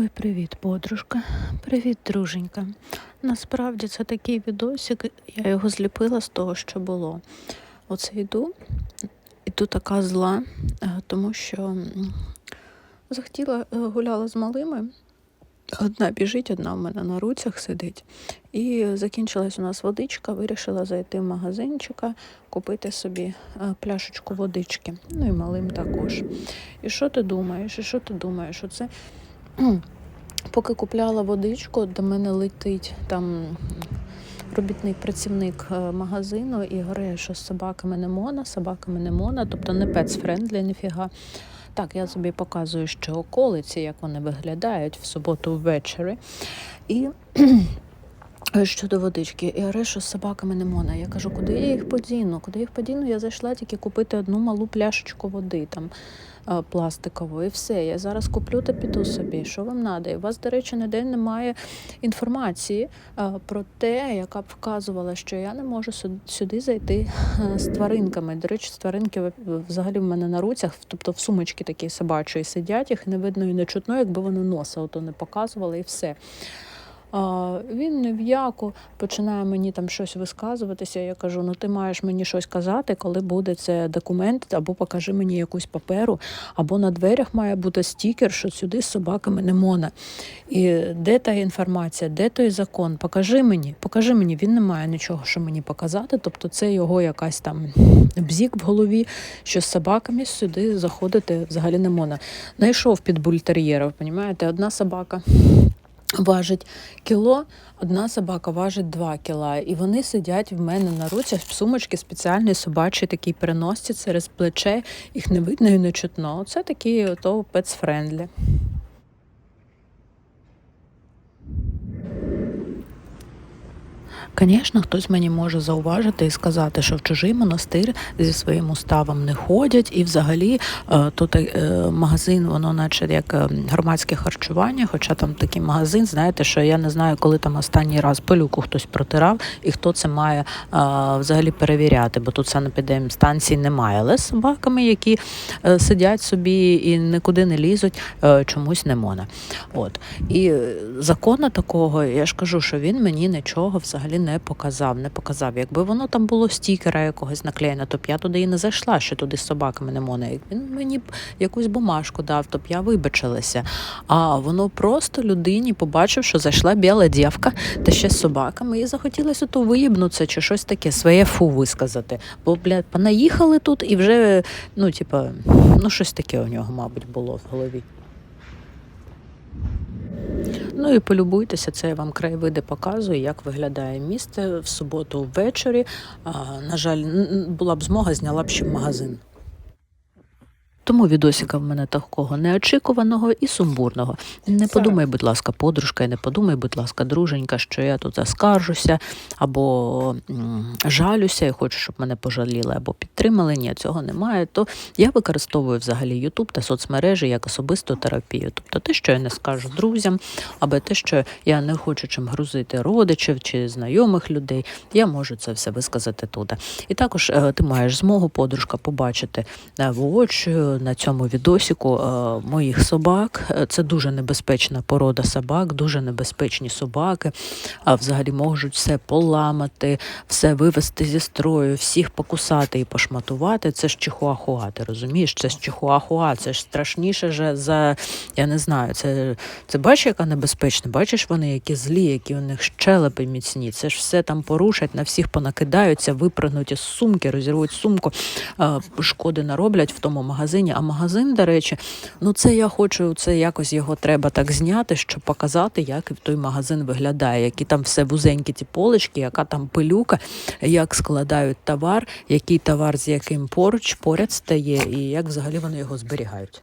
Ой, привіт, подружка. Привіт, друженька. Насправді це такий відосик, я його зліпила з того, що було. Оце йду, іду така зла, е, тому що захотіла, е, гуляла з малими. Одна біжить, одна в мене на руцях сидить. І закінчилась у нас водичка, вирішила зайти в магазинчика, купити собі е, пляшечку водички. Ну і малим також. І що ти думаєш? І що ти думаєш? Оце Поки купляла водичку, до мене летить там робітник, працівник е, магазину і говорить, що з собаками не мона, собаками не мона, тобто не пецфрендлі, ніфіга. Так, я собі показую, що околиці, як вони виглядають в суботу ввечері. І щодо водички, і що з собаками не можна. Я кажу, куди я їх подіну? Куди їх подіну? Я зайшла тільки купити одну малу пляшечку води там е, пластикової. І все. Я зараз куплю та піду собі. Що вам треба? І у вас, до речі, ніде немає інформації е, про те, яка б вказувала, що я не можу сюди зайти е, з тваринками. До речі, тваринки взагалі в мене на руцях, тобто в сумочці такі собачої сидять, їх не видно і не чутно, якби вони носа ото не показували і все. Він не в починає мені там щось висказуватися. Я кажу: ну ти маєш мені щось казати, коли буде це документ, або покажи мені якусь паперу, або на дверях має бути стікер, що сюди з собаками не можна. І де та інформація, де той закон? Покажи мені, покажи мені. Він не має нічого, що мені показати. Тобто, це його якась там бзік в голові, що з собаками сюди заходити взагалі не можна. Найшов під бультер'єра, розумієте, одна собака важить кіло, одна собака важить 2 кіла. І вони сидять в мене на руцях в сумочці спеціальний собачий такий переносці через плече, їх не видно і не чутно. Оце такі ото пецфрендлі. Звісно, хтось мені може зауважити і сказати, що в чужий монастир зі своїм уставом не ходять, і взагалі е, тут е, магазин, воно наче як е, громадське харчування, хоча там такий магазин, знаєте, що я не знаю, коли там останній раз пилюку хтось протирав і хто це має взагалі перевіряти, бо тут санепідемстанції немає. Але з собаками, які сидять собі і нікуди не лізуть, чомусь не можна. От. І закону такого, я ж кажу, що він мені нічого взагалі не показав. Не показав. Якби воно там було стікера якогось наклеєно, то б я туди і не зайшла, що туди з собаками не можна. Як Він мені б якусь бумажку дав, то б я вибачилася. А воно просто людині побачив, що зайшла біла дівка та ще з собаками, і захотілося то виїбнутися чи щось таке, своє фу висказати. Бо, блядь, понаїхали тут і вже, ну, типа, ну, щось таке у нього, мабуть, було в голові. Ну і полюбуйтеся, це я вам краєвиди показую, як виглядає місце в суботу ввечері. На жаль, була б змога, зняла б ще магазин. Тому відосика в мене такого неочікуваного і сумбурного. Не подумай, будь ласка, подружка, і не подумай, будь ласка, друженька, що я тут заскаржуся або жалюся і хочу, щоб мене пожаліли або підтримали. Ні, цього немає. То я використовую взагалі YouTube та соцмережі як особисту терапію. Тобто те, що я не скажу друзям, або те, що я не хочу чим грузити родичів чи знайомих людей, я можу це все висказати туди. І також е, ти маєш змогу, подружка, побачити е, воочию на цьому відосіку е, моїх собак. Е, Це дуже небезпечна порода собак, дуже небезпечні собаки. А взагалі можуть все поламати, все вивести зі строю, всіх покусати і пошматувати. Це ж чихуахуа, ти розумієш? Це ж чихуахуа, це ж страшніше же за я не знаю. Це, це бачиш, яка небезпечна? Бачиш вони, які злі, які у них щелепи міцні. Це ж все там порушать, на всіх понакидаються, випрыгнуть із сумки, розірвуть сумку, е, шкоди нароблять в тому магазині. А магазин, до речі, ну це я хочу, це якось його треба так зняти, щоб показати, як той магазин виглядає, які там все вузенькі ті полички, яка там пилюка, як складають товар, який товар з яким поруч поряд стає, і як взагалі вони його зберігають.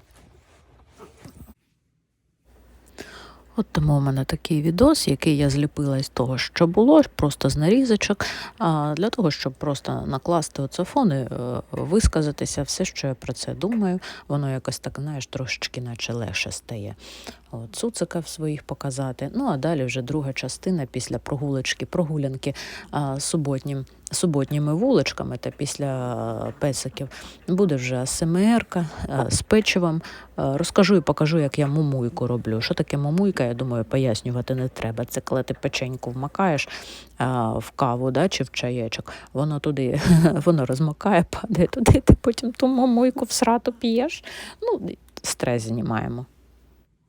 От тому у мене такий відос, який я зліпила із того, що було, просто з нарізочок, а, для того, щоб просто накласти оце фон і е, висказатися все, що я про це думаю. Воно якось так, знаєш, трошечки наче легше стає. От, цуциків своїх показати. Ну а далі вже друга частина після прогулочки, прогулянки а, суботнім, суботніми вуличками та після е, песиків буде вже АСМРка е, з печивом. Е, Розкажу і покажу, як я мумуйку роблю. Що таке мумуйка, я думаю, пояснювати не треба. Це коли ти печеньку вмакаєш в каву да, чи в чаєчок, воно туди воно розмокає, падає туди, ти потім ту мумуйку в срату п'єш. Ну, стрес знімаємо.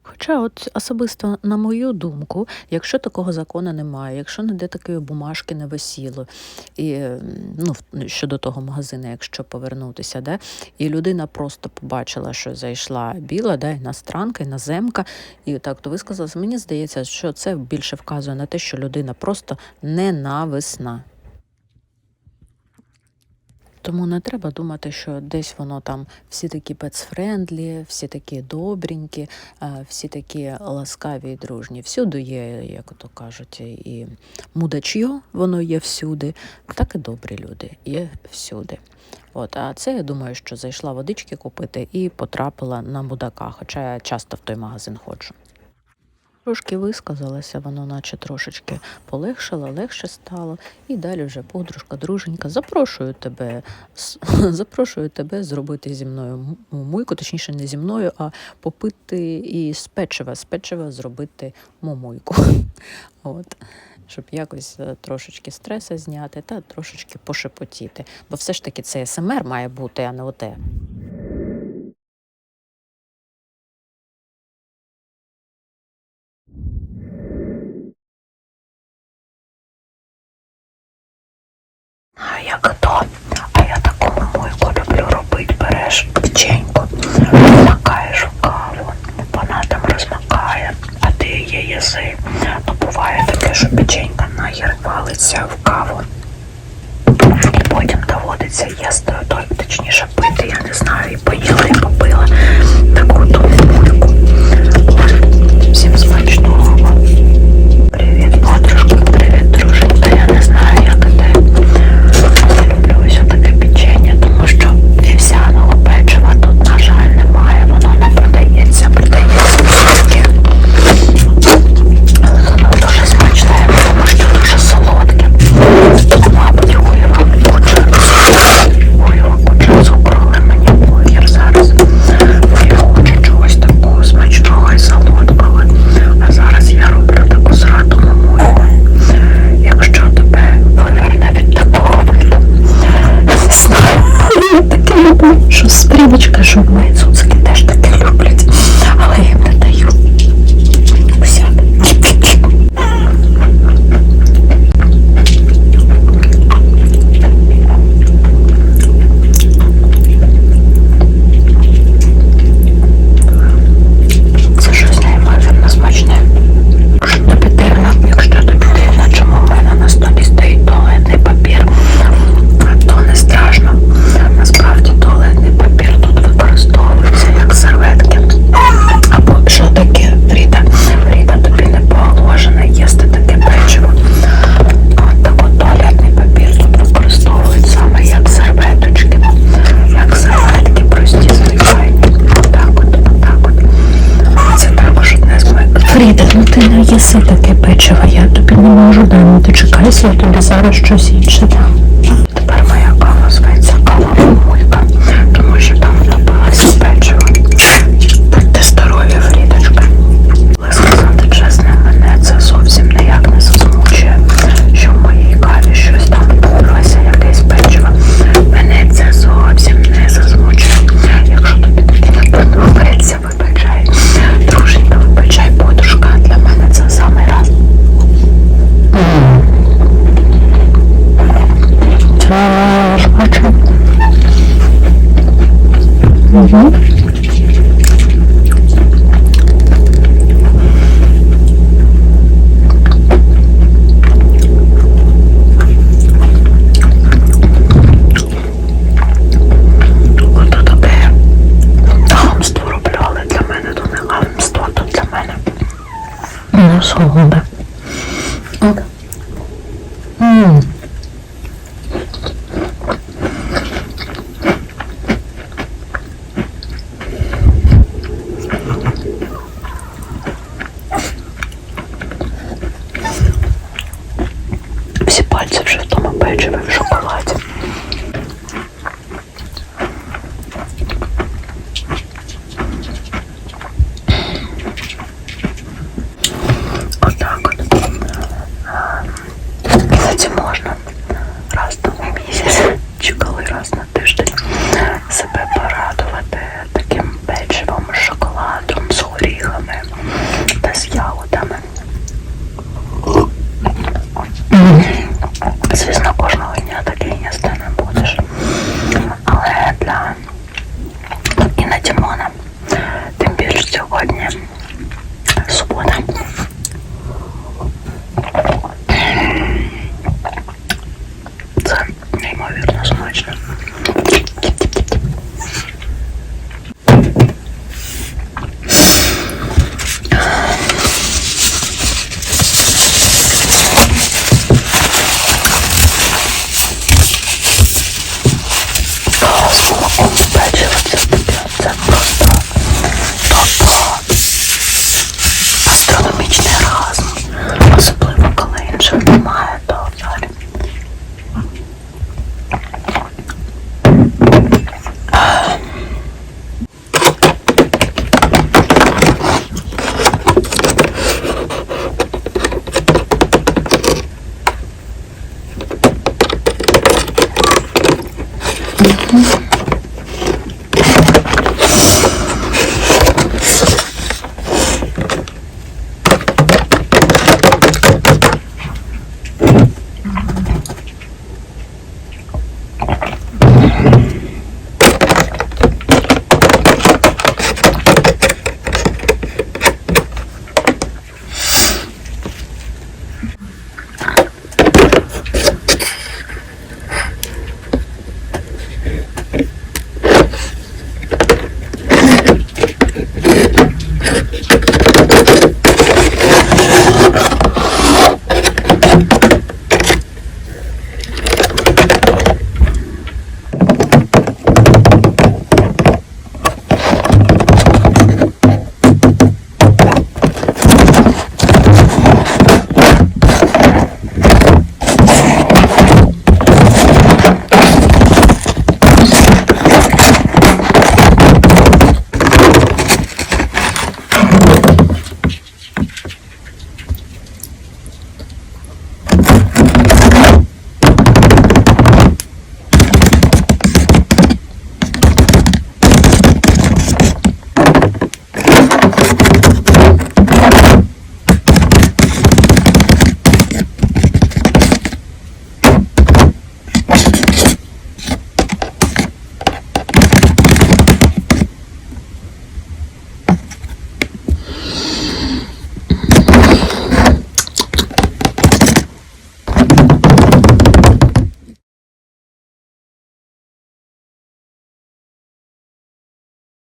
Хоча, от особисто, на мою думку, якщо такого закону немає, якщо ніде такої бумажки не висіло, і ну, в- щодо того магазину, якщо повернутися, да, і людина просто побачила, що зайшла біла, да, іностранка, іноземка, і так то висказалася, мені здається, що це більше вказує на те, що людина просто ненависна. Тому не треба думати, що десь воно там всі такі пецфрендлі, всі такі добренькі, е, всі такі ласкаві і дружні. Всюди є, як то кажуть, і мудачьо, воно є всюди, так і добрі люди є всюди. От, а це я думаю, що зайшла водички купити і потрапила на мудака, хоча я часто в той магазин ходжу. Трошки висказалася, воно наче трошечки полегшало, легше стало. І далі вже подружка, друженька, запрошую тебе, запрошую тебе зробити зі мною мумуйку, точніше, не зі мною, а попити і з печива, з печива зробити мумуйку. От. Щоб якось е, трошечки стреса зняти та трошечки пошепотіти. Бо все ж таки це СМР має бути, а не оте. А як то? А я таку мойку люблю робити. Береш печеньку, макаєш в каву, вона там розмакає, а ти її їси. Ну буває таке, що печенька нахер валиться в каву. І потім доводиться їсти, точніше пити, я не знаю, і поїла, і попила можу. Ну, Ти чекайся, я тобі зараз щось інше дам. Угу. Ото таке хамство роблю, для мене то не хамство, то для мене насолода. От. М.